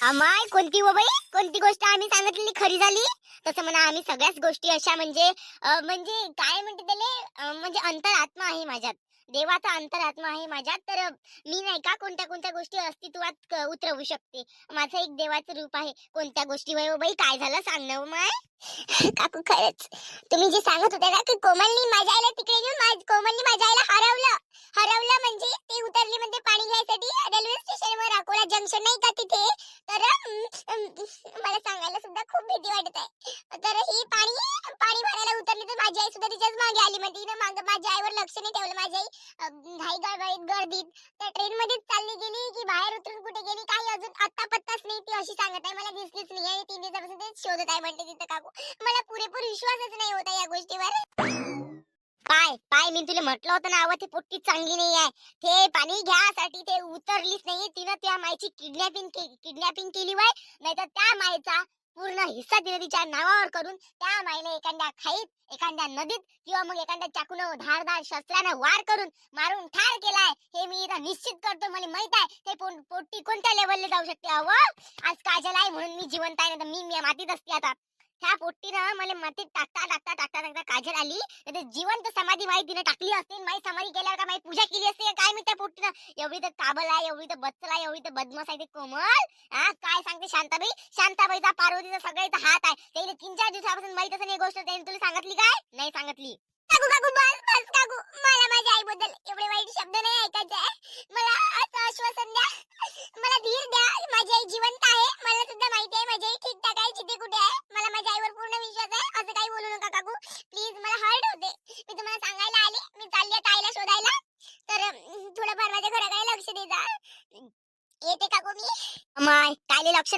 अमाय कोणती हो बाई? कोणती गोष्ट आम्ही सांगितलेली खरी झाली? तसं म्हणा आम्ही सगळ्याच गोष्टी अशा म्हणजे म्हणजे काय म्हणते त्याले? म्हणजे अंतरात्मा आहे माझ्यात. देवाचा अंतरात्मा आहे माझ्यात. तर मी नाही का कोणत्या कोणत्या गोष्टी अस्तित्वात उतरवू शकते? माझं एक देवाचं रूप आहे. कोणत्या गोष्टी वय हो बाई? काय झालं? सांग ना हो माय. काकू खरंच. तुम्ही जे सांगत होते ना की कोमलनी माझ्या आईला तिकडे घेऊन कोमलनी माझ्या आईला हरवलं. हरवलं म्हणजे ती उतरली म्हणजे पाणी घ्यायसाठी रेल्वे स्टेशनवर अकोला जंक्शन नाही का तिथे? तर मला सांगायला सुद्धा खूप भीती वाटत आहे. तर ही पाणी पाणी भरायला उतरली तर माझी आई सुद्धा तिच्याच मागे आली. म्हणजे तिने मागे माझ्या आईवर लक्ष नाही ठेवलं. माझी आई घाई गडबडीत गर्दीत. त्या ट्रेन मध्येच चालली गेली की बाहेर उतरून कुठे गेली काही अजून आता पत्ताच नाही ती अशी सांगत आहे. मला दिसलीच नाही आणि तीन दिवसापासून तेच शोधत आहे. म्हणते तिथं काकू मला पुरेपूर विश्वासच नाही होता या गोष्टीवर. पाय पाय मी तुला म्हटलं होतं ना ती पोट्टी चांगली नाही आहे. ते पाणी घ्यासाठी ते उतरलीच नाही. तिनं त्या मायची किडनॅपिंग किडनॅपिंग केली वाय. नाही तर त्या मायचा पूर्ण हिस्सा तिने तिच्या नावावर करून त्या मायने एखाद्या खाईत एखाद्या नदीत किंवा मग एखाद्या चाकून धारदार शस्त्रानं वार करून मारून ठार केलाय. हे मी इथं निश्चित करतो. मला माहीत आहे ते पोट्टी कोणत्या लेवलला जाऊ शकते अव आज काजल आहे म्हणून मी जिवंत आहे ना मी मी मातीत असते आता. ह्या पोट्टीनं मला मातीत टाकता टाकता टाकता टाकता काजल आली. तर जिवंत समाधी माई तिने टाकली असते माई समाधी केल्यावर का माई पूजा केली असते काय मी त्या पोट्टीनं? एवढी तर काबल आहे एवढी तर बच्चल आहे एवढी तर बदमास आहे ते कोमल. हा काय सांगते शांताबाई? शांताबाईचा पार्वतीचा सगळ्याचा हात आहे. त्याने तीन चार दिवसापासून माहीत असं गोष्ट. त्याने तुला सांगितली काय? नाही सांगितली. काकू काकू बस बस काकू. मला माझ्या आईबद्दल एवढे वाईट शब्द नाही ऐकायचे मला असं आश्वासन द्या. मला धीर द्या. माझी आई जिवंत आहे. मला सुद्धा माहिती आहे माझी आई ठीक ठाक आहे जिथे कुठे आहे मला माझ्या आईवर पूर्ण विश्वास आहे असं काही बोलू नका काकू प्लीज मला हर्ट होते मी तुम्हाला सांगायला आले मी चालली आता आईला शोधायला तर अं, थोडंफार माझ्या घराकडे लक्ष दे जा येते काकू मी माय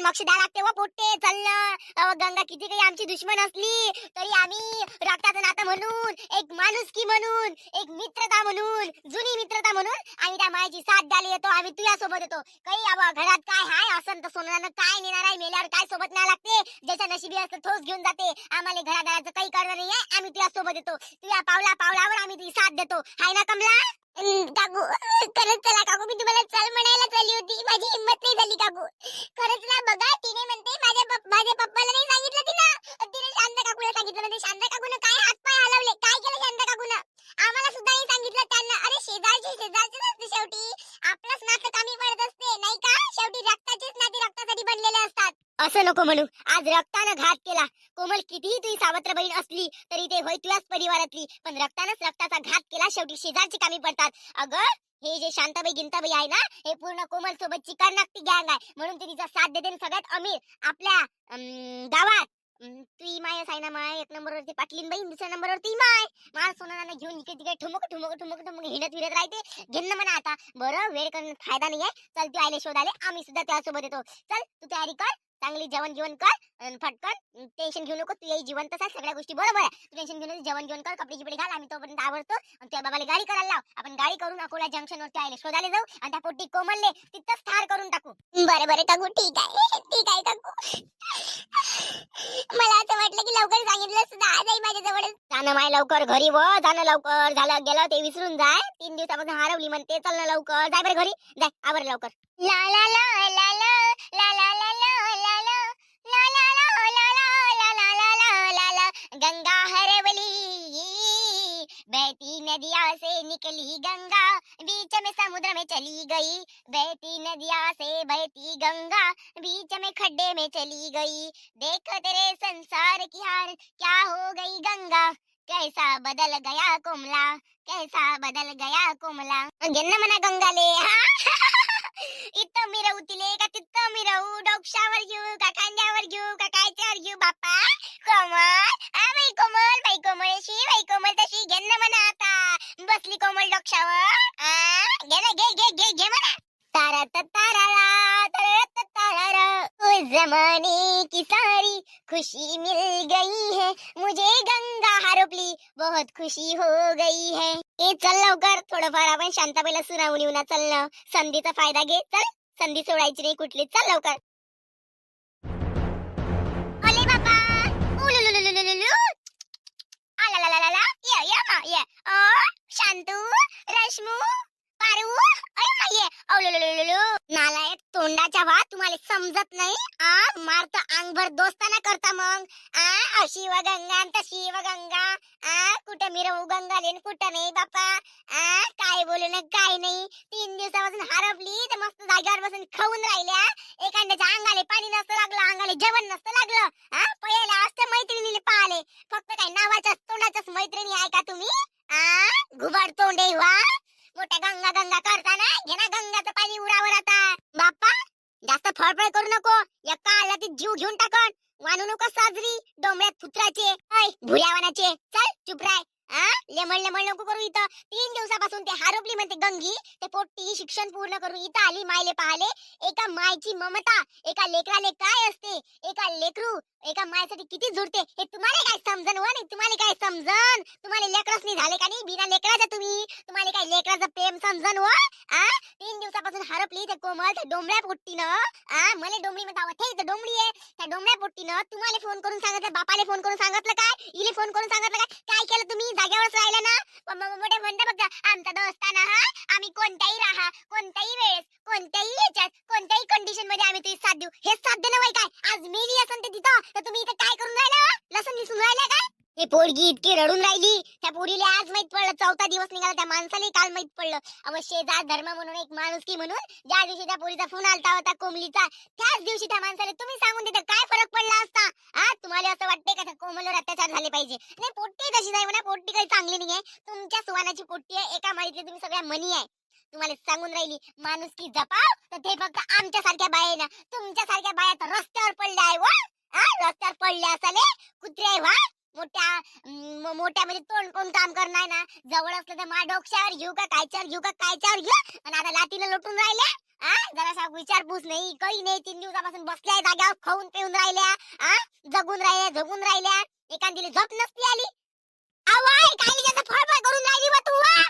पण लक्षण मक्ष द्या लागते. व पोट्टे चाललं. गंगा किती काही आमची दुश्मन असली तरी आम्ही रक्ताचं नातं म्हणून एक माणुसकी म्हणून एक मित्रता म्हणून जुनी मित्रता म्हणून आम्ही त्या मायची साथ द्यायला येतो आम्ही तुझ्या सोबत येतो. काही अब घरात काय हाय? असं तर सोनानं काय नेणार आहे? मेल्यावर काय सोबत नाही लागते? ज्याच्या नशिबी असतं ठोस घेऊन जाते. आम्हाला घराघराचं काही करणं नाही आहे आम्ही तुझ्या सोबत येतो. तुझ्या पावला पावलावर आम्ही तुझी साथ देतो. हाय ना कमला? काकू खरंच चला काकू मी तुम्हाला चल म्हणायला चालली होती. माझी हिंमत नाही झाली काकू. खरंच ना बघा तिने म्हणते माझ्या माझ्या पप्पाला नाही सांगितलं तिला तिने शांत काकूला सांगितलं म्हणजे शांत काकून काय हातपाय हलवले काय केलं शांत काकून? आम्हाला सुद्धा नाही सांगितलं त्यांना. अरे शेजारचे शेजारचे शेवटी. आपलाच नातं असं नको म्हणू. आज रक्तानं घात केला. कोमल कितीही तुझी सावत्र बहीण असली तरी ते होय तुझ्याच परिवारातली. पण रक्तानच रक्ताचा घात केला शेवटी शेजारची कामी पडतात. अगं हे जे शांताबाई गिंताबाई आहे ना हे पूर्ण कोमल सोबतची नागती गँग आहे. म्हणून ती तिचा साथ देते सगळ्यात अमीर. आपल्या अं, गावात तू तुई माय आहे माय एक नंबरवरती पाटलीन बाई दुसऱ्या नंबरवरती माय. माल सोनाना घेऊन इकडे तिकडे ठुमक ठुमक ठुमक ठुमक हिंडत फिरत राहते. घेणं म्हणा आता. बरं वेळ करणं फायदा नाही आहे चल तू आयले शोध आले आम्ही सुद्धा त्यासोबत येतो. चल तू तयारी कर. चांगली जेवण घेऊन कर फटकन. टेन्शन घेऊ नको. तू येई जीवन तसा सगळ्या गोष्टी. बरोबर आहे. तू टेन्शन घेऊन जेवण घेऊन कर. कपडे चिपडे घाल. आम्ही तोपर्यंत आवडतो आणि तुझ्या बाबाला गाडी करायला लाव. आपण गाडी करून अकोला जंक्शन वरती आले शोधाले जाऊ. आणि त्या पोटी कोमलले तिथंच ठार करून टाकू. बरं बरं टाकू. ठीक आहे. ठीक आहे टाकू. मला असं वाटलं की लवकर सांगितलं सुद्धा. आज आई माझ्या जवळ जाणं माय लवकर घरी व. जाणं लवकर. झालं गेलं ते विसरून जाय तीन दिवसापासून हरवली म्हणते चल ना लवकर. जाय बरं घरी. जाय आवर लवकर. ला ला ला ला ला ला ला ला. गंगा हरवली बहती नदिया से निकली गंगा, बीच में समुद्र में चली गई। बहती नदिया से बहती गंगा, बीच में खड्डे में चली गई। देखो तेरे संसार की हार, क्या हो गई गंगा? कैसा बदल गया कोमला, कैसा बदल गया कोमला? गेन्न म्हणा गंगाले कमी राहू तिले का तित कमी राहू डोक्षावर घेऊ का कांद्यावर घेऊ का कायच्यावर घेऊ? बाप्पा कोमल आ बाई कोमल बाई कोमल अशी बाई कोमल तशी. घे ना म्हणा आता. बसली कोमल डोक्षावर घे ना घे घे घे घे म्हणा. तारा तारा तारा तारा उस जमाने की सारी खुशी मिल गई है. मुझे गंगा हरपली बहुत खुशी हो गई है. ए चल लवकर. थोडंफार आपण शांताबाईला सुनावून येऊ ना. चल संधीचा फायदा घे. चल. संधी सोडायची नाही कुठली चल लवकर अले बाबा उलुलुलुलुलुलु. आलालालाला. ये, या मा, ये. अ, शांतू रश्मू पारू अरे मा, नालायक तोंडाच्या वा तुम्हाला समजत नाही? आ मारत अंगभर दोस्ताना करता मग. आ अशी गंगा आणि शिव गंगा आ कुठं मिरवू गंगा लेन कुठं नाही बापा. आ काय बोलू ना काय नाही. तीन दिवसापासून हरपली तर मस्त जागेवर बसून खाऊन राहिल्या. एखाद्याच्या अंगाले पाणी नसतं लागलं अंगाले जेवण नसतं लागलं. आ पहिल्या असते मैत्रिणीने पाहले. फक्त काय नावाच्याच तोंडाच्याच मैत्रिणी आहे का तुम्ही? आ घुबाड तोंडे वा मोठ्या गंगा गंगा करताना घे ना गंगाचं पाणी उरावर आता. बाप्पा जास्त फळफळ करू नको. या काला ती जीव घेऊन टाकण. वानू नको साजरी. डोंबळ्यात फुत्राचे ऐ भुल्यावानाचे चल चुप राय. आ? लेमळ नको करू इथं. तीन दिवसापासून ते हारोपली म्हणते गंगी. ते पोट्टी शिक्षण पूर्ण करून इथं आली मायले पाहले. एका मायची ममता एका लेकराले काय असते? एका लेकरू एका मायसाठी किती जुडते? हे तुम्हाला काय समजन व? नाही तुम्हाला काय समजन? तुम्हाला लेकरच नाही झाले का नाही? बिना लेकराचं तुम्ही. तुम्हाला काय लेकराचं प्रेम समजन व? आ? तीन दिवसापासून हरपली ते कोमल त्या डोंबळ्या पोट्टीनं. आ? मला डोंबळी म्हणता इथं डोंबळी आहे. त्या डोंगऱ्या पोट्टीनं तुम्हाला फोन करून सांगितलं बापाले फोन करून सांगितलं काय? इले फोन करून सांगितलं काय? काय केलं तुम्ही? जागेवरच राहिलं ना? मोठे म्हणते बघा आमचा दोस्ताना हा? आम्ही कोणत्याही राहा कोणत्याही वेळेस कोणत्याही याच्यात कोणत्याही कंडिशनमध्ये आम्ही तुझी साथ देऊ. हे साथ देणं काय? आज मेली असन ते तिथं. तर तुम्ही इथे काय करून राहिला? हो? लसूण निसून राहिला काय? हे पोरगी इतकी रडून राहिली. त्या पोरीला आज माहीत पडलं चौथा दिवस निघाला त्या माणसाला काल माहीत पडलं. अवश्य शेजार धर्म म्हणून एक माणूस की म्हणून ज्या दिवशी त्या पोरीचा फोन आलता होता कोमलीचा त्याच दिवशी त्या माणसाला तुम्ही सांगून देता काय फरक पडला असता? आज तुम्हाला असं वाटतंय का त्या कोमलवर अत्याचार झाले पाहिजे? नाही पोट्टी तशी नाही म्हणा पोट्टी काही चांगली नाही आहे तुमच्या सुवानाची पोट्टी आहे एका माळीतली तुम्ही सगळ्या मनी आहे. तुम्हाला सांगून राहिली माणूस की जपाव तर ते फक्त आमच्या सारख्या बाया ना तुमच्या सारख्या बाया तर रस्त्यावर पडल्या आहे वा हा रस्त्यावर पडल्या असाले कुत्रे आहे वा मोठ्या मोठ्या म्हणजे तोंड कोण काम करणार ना? जवळ असलं तर मा डोक्यावर घेऊ का? कायच्यावर घेऊ का? कायच्यावर घेऊ? आणि आता लातीला लोटून राहिल्या हा जरासा विचारपूस नाही काही नाही. तीन दिवसापासून बसल्या जाग्यावर खाऊन पिऊन राहिल्या हा जगून राहिल्या जगून राहिल्या. एखादी झोप नसती आली आवाय काय जास्त फळफळ करून राहिली वा तू वा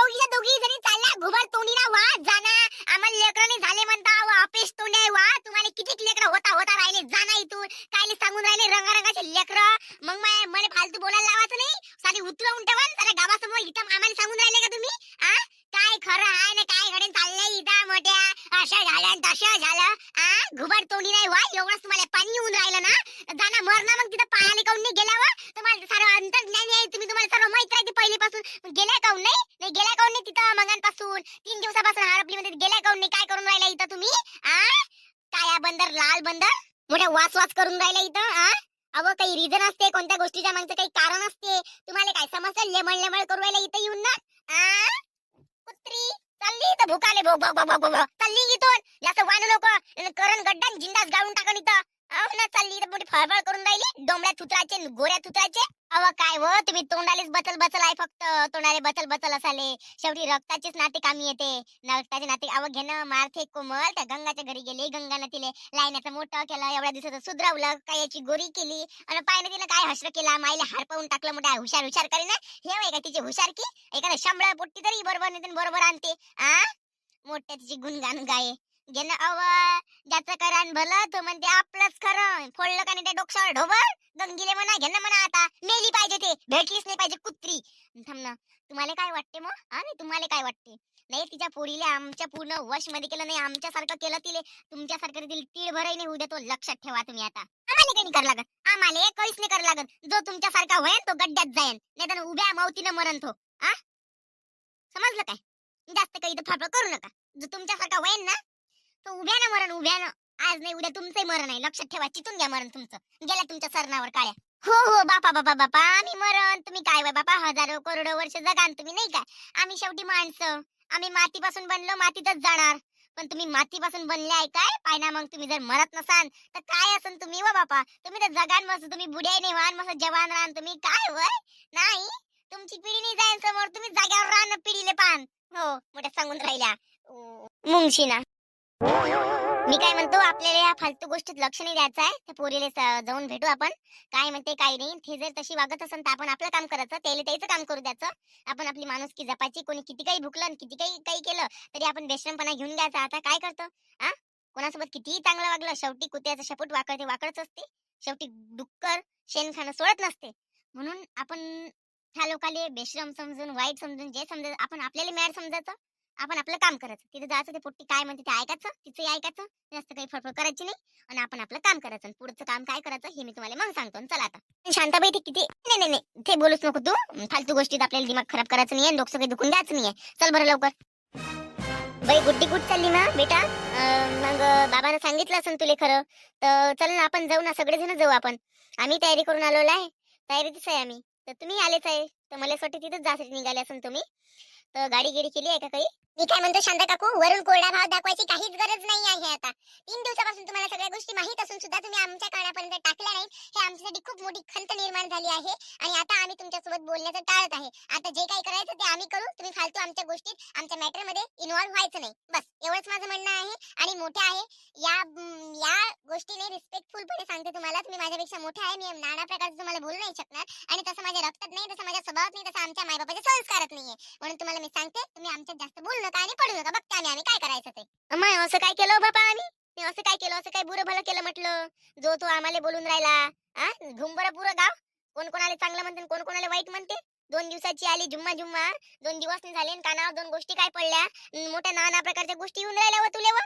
हा दोघीच्या दोघी जणी चालल्या घुबड तोंडीना वा जाना आम्हाला लेकरांनी झाले म्हणता वा अपेश तोंड आहे वा तुम्हाला किती लेकर होता होता राहिले जाना इथून. कायले सांगून राहिले रंगारंगाचे लेकर. मग माय मला फालतू बोलायला लावायचं नाही. साधी उतरवून ठेवा न साऱ्या गावासमोर इथं आम्हाला सांगून राहिले का तुम्ही? आ? काय खरं आहे ना काय घडे चाललंय इथं मोठ्या. असं झालं आणि तसं झालं. आ? घुबड तोंडी नाही वा एवढंच तुम्हाला पाणी येऊन राहिलं ना. जाना मरणा मग तिथं पायाने काऊन नाही गेल्यावर? तुम्हाला सर्व अंतर ज्ञान आहे तुम्ही तुम्हाला सर्व माहीत राहते पहिलेपासून. गेल्या काऊन नाही? नाही गेल्या काऊन नाही तिथं मगांपासून. तीन दिवसापासून हरपली मध्ये गेल्या काऊन नाही? काय करून राहिला इथं तुम्ही? आ? काया बंदर लाल बंदर? मोठ्या वास वास करून राहिला इथं आ? अगं काही रिझन असते? कोणत्या गोष्टीच्या मागचं काही कारण असते? तुम्हाला काय समजतं लेमळ लेमळ करू राहिला इथं येऊन ना? आ? कुत्री चालली इथं भुकाले भो भोग भोग भोग भो चालली जास्त वानू नको. करण गड्डा जिंदास गाळून टाकन इथं. अहो ना चालली इथं मोठी फळफळ करून राहिली. डोंबड्या थुतराचे गोऱ्या थुतराचे. अव काय व तुम्ही तोंडालेच बचल बचल आहे फक्त. तोंडाले बचल बचल असाले. शेवटी रक्ताचेच नाते कामी येते. रक्ताचे नाते अव घेणं मारथे कोमल. त्या गंगाच्या घरी गेले गंगानं तिले लायण्याचं मोठं केलं. एवढ्या दिवसाचं सुधरवलं काय याची गोरी केली. आणि पायनं तिला काय हसर केला माईला हारपवून टाकलं मोठा हुशार हुशार करीना. हे वय का तिची हुशार की? एखादं शंभळ पोट्टी तरी बरोबर नाही बरोबर आणते. आ? मोठ्या तिची गुणगान गाये. घेणं अव ज्याचं करान भलं तो म्हणते आपलंच खरं फोडलं का नाही त्या डोक्यावर ढोबळ? गंगीले म्हणा घेणं म्हणा आता. मेली पाहिजे ते. भेटलीच नाही पाहिजे कुत्री. थांब ना. तुम्हाला काय वाटते मग? हा नाही तुम्हाला काय वाटते? नाही तिच्या पोरीला आमच्या पूर्ण वशमध्ये केलं नाही. आमच्यासारखं केलं तिले. तुमच्यासारखं तिला तीळ भरही नाही उद्या तो लक्षात ठेवा तुम्ही आता. आम्हाला काही नाही लागत. आम्हाला काहीच नाही करावं लागत. जो तुमच्यासारखा होईल तो गड्ड्यात जाईल नाही तर उभ्या मावतीनं मरण तो आ? समजलं काय? जास्त काही तर फाफा करू नका. जो तुमच्यासारखा होईल ना तो उभ्यानं मरण उभ्यानं आज नाही उद्या तुमचंही मरण आहे. लक्षात ठेवा चितून घ्या मरण तुमचं. गेल्या तुमच्या सरणावर काळ्या हो हो बापा बापा बापा आम्ही मरण. तुम्ही काय वय बापा हजारो करोडो वर्ष जगान तुम्ही नाही काय आम्ही शेवटी माणसं. आम्ही मातीपासून बनलो मातीतच जाणार. पण तुम्ही मातीपासून बनले आहे काय? पाय ना मग तुम्ही जर मरत नसाल तर काय असन तुम्ही व बापा? तुम्ही तर जगान मस्त तुम्ही बुढ्या नाही व्हान मस्त जवान राहान तुम्ही काय हो, वय नाही. तुमची पिढी नाही जाईल समोर. तुम्ही जाग्यावर राहणं पिढीले पान. हो मोठ्या सांगून राहिल्या. मुंगशीना. मी काय म्हणतो आपल्याला या फालतू गोष्टीत लक्ष नाही द्यायचं आहे. त्या पोरीला जाऊन भेटू आपण. काय म्हणते काय नाही. ते जर तशी वागत असेल तर आपण आपलं काम करायचं. त्याला त्याचं काम करू द्यायचं. आपण आपली माणुसकी जपायची. कोणी किती काही भुकलं किती काही काही केलं तरी आपण बेश्रमपणा घेऊन घ्यायचा. आता काय करतो? हा कोणासोबत कितीही चांगलं वागलं शेवटी कुत्याचं शपूट वाकडते वाकडच असते. शेवटी डुक्कर शेण खाणं सोडत नसते. म्हणून आपण ह्या लोकाले बेश्रम समजून वाईट समजून जे समजायचं आपण आपल्याला मॅड समजायचं. आपण आपलं काम करायचं. तिथे जायचं ते पोट्टी काय म्हणते ते ऐकायचं तिचं ऐकायचं जास्त काही फडफड करायची नाही आणि आपण आपलं काम करायचं आणि पुढचं काम काय करायचं हे मी तुम्हाला मग सांगतो चला आता. शांताबाई ते किती नाही नाही नाही ते बोलूच नको तू. फालतू गोष्टीत आपल्याला दिमाग खराब करायचं नाही डोकं काही दुखून द्यायचं नाहीये. चल बरं लवकर. बाई गुड्डी कुठ चालली ना बेटा? अं, मग बाबानं सांगितलं असेल तुले खरं. तर चल ना आपण जाऊ ना सगळेजण जाऊ आपण. आम्ही तयारी करून आलेलो आहे. तयारीतच आहे आम्ही. तर तुम्ही आलेच आहे. तर मला असं वाटतं तिथंच जासाठी निघाले असेल तुम्ही. तर गाडी गिडी केली आहे का काही? मी काय म्हणतो शांता काकू वरून कोरडा भाव दाखवायची काहीच गरज नाही आहे आता. तीन दिवसापासून तुम्हाला सगळ्या गोष्टी माहीत असून सुद्धा तुम्ही आमच्या कानापर्यंत टाकल्या नाही हे आमच्यासाठी खूप मोठी खंत निर्माण झाली आहे आणि आता आम्ही तुमच्यासोबत बोलण्याचं टाळत आहे. आता जे काही करायचं ते आम्ही करू. तुम्ही फालतू आमच्या गोष्टीत आमच्या मॅटरमध्ये इन्व्हॉल्व्ह व्हायचं नाही. बस एवढंच माझं म्हणणं आहे आणि मोठे आहे. या या गोष्टीने रिस्पेक्टफुलपणे सांगते तुम्हाला तुम्ही माझ्यापेक्षा मोठे आहे. मी नाना प्रकारचं तुम्हाला बोलू नाही शकणार. आणि तसं माझ्या रक्तात नाही तसं माझ्या स्वभावात नाही तसं आमच्या मायबापाच्या संस्कारात नाहीये. म्हणून तुम्हाला मी सांगते तुम्ही आमच्यात जास्त बोलू नका आणि पडू नका. बघते आम्ही आम्ही काय करायचं ते. माय असं काय केलं हो बाबा आम्ही? मी असं काय केलं असं काय बुरं भलं केलं म्हटलं? जो तो आम्हाला बोलून राहिला हा घुम पुरं गाव? कोण कोणाला चांगलं म्हणते कोण कोणाला वाईट म्हणते? दोन दिवसाची आली जुम्मा जुम्मा दोन दिवस झाले आणि कानावर दोन गोष्टी काय पडल्या? मोठ्या नाना प्रकारच्या गोष्टी येऊन राहिल्या व तुले व?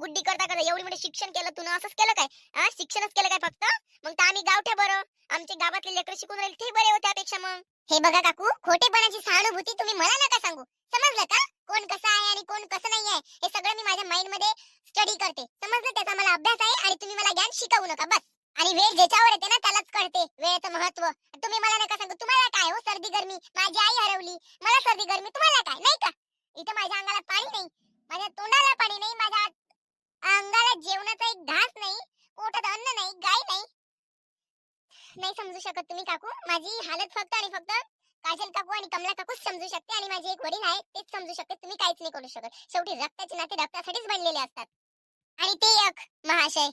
गुड्डी करता करता एवढी मोठे शिक्षण केलं तू असंच केलं काय? शिक्षणच केलं काय फक्त? मग तर आम्ही गावठे बरं. आमचे गावातले लेकर शिकून राहिले ते बरे होते अपेक्षा मग. हे बघा काकू खोटेपणाची सहानुभूती तुम्ही मला नका सांगू. समजलं का? कोण कसं आहे आणि कोण कसं नाही आहे हे सगळं मी माझ्या माइंडमध्ये स्टडी करते. समजलं? त्याचा मला अभ्यास आहे आणि तुम्ही मला ज्ञान शिकवू नका. बस. आणि वेळ ज्याच्यावर येते ना त्यालाच कळते. वेळेचं महत्त्व. तुम्ही मला नका सांगू. तुम्हाला काय हो सर्दी गरमी? माझी आई हरवली. मला सर्दी गरमी. तुम्हाला काय? नाही का? इथे माझ्या अंगाला पाणी नाही. माझ्या तोंडाला पाणी नाही. माझ्या अंगाला जेवणाचा एक घास नाही. पोटात अन्न नाही. गाय नाही. नाही समजू शकत तुम्ही काकू. माझी हालत फक्त आणि फक्त काजल काकू आणि कमला काकूच समजू शकते आणि माझे एक वडील आहे तेच समजू शकते. तुम्ही काहीच नाही करू शकत. शेवटी रक्ताचे नाते रक्तासाठीच बनलेले असतात. आणि ते एक महाशय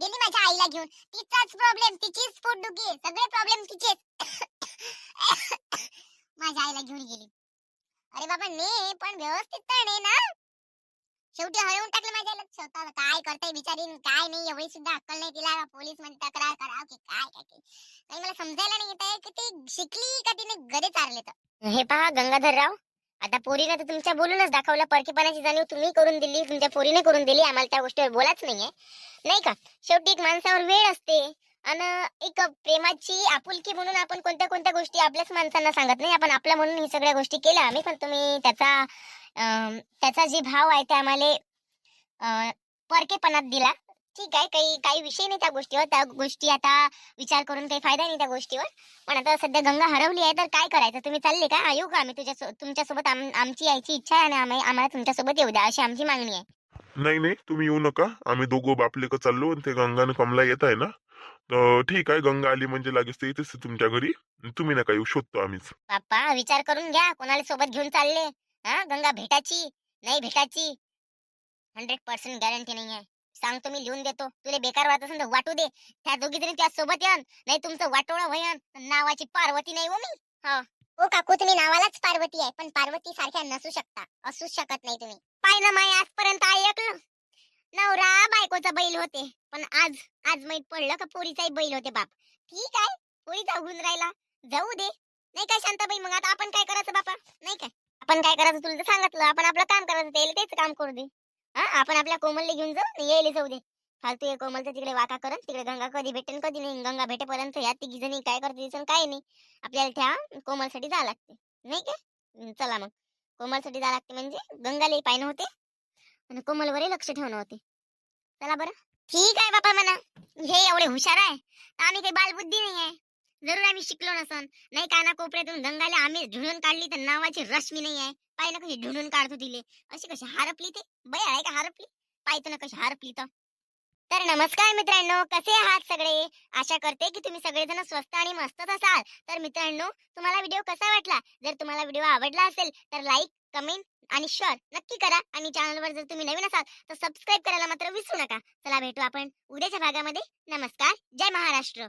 गेली माझ्या आईला घेऊन. तिचाच प्रॉब्लेम तिचीच पोटदुखी सगळे प्रॉब्लेम तिचेच. माझ्या आईला घेऊन गेली. अरे बाबा ने पण व्यवस्थित तर ने ना? शेवटी हरवून टाकलं माझ्या आईला. स्वतः काय करताय बिचारी? काय नाही एवढी सुद्धा अक्कल नाही तिला. पोलीसमध्ये तक्रार कराव की काय काय की काही मला समजायला नाही येत आहे की ती शिकली का तिने गरे चारले तर? हे पहा गंगाधरराव. आता पोरीनं तर तुमच्या बोलूनच दाखवलं परकेपणाची जाणीव तुम्ही करून दिली तुमच्या पोरीने करून दिली आम्हाला त्या गोष्टीवर बोलाच नाहीये. नाही का? शेवटी एक माणसावर वेळ असते आणि एक प्रेमाची आपुलकी म्हणून आपण कोणत्या कोणत्या गोष्टी आपल्याच माणसांना सांगत नाही. आपण आपल्या म्हणून ही सगळ्या गोष्टी केल्या. आम्ही पण तुम्ही त्याचा त्याचा जे भाव आहे ते आम्हाला परकेपणात दिला. ठीक आहे काही काही विषय नाही त्या गोष्टीवर. त्या गोष्टी आता विचार करून काही फायदा नाही त्या गोष्टीवर. पण आता सध्या गंगा हरवली आहे तर काय करायचं? तुम्ही चालले का? येऊ का आम्ही तुझ्या तुमच्यासोबत? आम- आमची यायची इच्छा आहे आणि आम्ही आम्हाला तुमच्यासोबत येऊ द्या अशी आमची मागणी आहे. नाही नाही तुम्ही येऊ नका. आम्ही दोघं बापले का चाललो आणि ते गंगा आणि कमला येत आहे ना? तर ठीक आहे गंगा आली म्हणजे लागेच ते येतेच तुमच्या घरी. तुम्ही नका येऊ शोधतो आम्हीच. बाप्पा विचार करून घ्या कोणाला सोबत घेऊन चालले? हा गंगा भेटाची नाही भेटाची हंड्रेड पर्सेंट गॅरंटी नाही आहे. सांगतो मी लिहून देतो. तुला बेकार वाटत असेल तर वाटू दे. त्या दोघी जणी त्या सोबत येन नाही तुमचं वाटोळं होयन नावाची पार्वती नाही हो मी. हो. काकू तुम्ही नावालाच पार्वती आहे पण पार्वती सारख्या नसू शकता. असूच शकत नाही तुम्ही. पाय ना माय आजपर्यंत ऐकलं नवरा बायकोचा बैल होते. पण आज आज माहीत पडलं का पोरीचाही बैल होते बाप. ठीक आहे पोरीचा होऊन राहिला. जाऊ दे. नाही काय शांताबाई मग आता आपण काय करायचं बापा? नाही काय आपण काय करायचं? तुला सांगितलं आपण आपलं काम करायचं त्याला तेच काम करू दे. हा आपण आपल्या कोमलला घेऊन जाऊ येईल जाऊ दे. फालतू हे कोमलचं तिकडे वाका करन तिकडे गंगा कधी भेटेन कधी नाही. गंगा भेटेपर्यंत या तिघी जणी काय करते दिसन काय नाही. आपल्याला त्या कोमलसाठी जावं लागते. नाही काय चला मग. कोमलसाठी जावं लागते म्हणजे गंगालाही पाहिजे होते आणि कोमलवरही लक्ष ठेवणं होते. चला बरं. ठीक आहे बापा म्हणा. हे एवढे हुशार आहे. आम्ही काही बालबुद्धी नाही आहे जरूर आम्ही शिकलो नसन नाही काना कोपऱ्यातून गंगाला आम्ही ढुळून काढली तर नावाची रश्मी नाही आहे. पाय ना कशी ढुळून काढतो तिले. अशी कशी हारपली ते. बय आहे का हारपली? पाहतो ना कशी हारपली तर. तर नमस्कार मित्रांनो कसे आहात सगळे? आशा करते की तुम्ही सगळेजण स्वस्त आणि मस्तच असाल. तर मित्रांनो तुम्हाला व्हिडिओ कसा वाटला? जर तुम्हाला व्हिडिओ आवडला असेल तर लाईक कमेंट आणि शेअर नक्की करा. आणि चॅनलवर जर तुम्ही नवीन असाल तर सबस्क्राईब करायला मात्र विसरू नका. चला भेटू आपण उद्याच्या भागामध्ये. नमस्कार. जय महाराष्ट्र.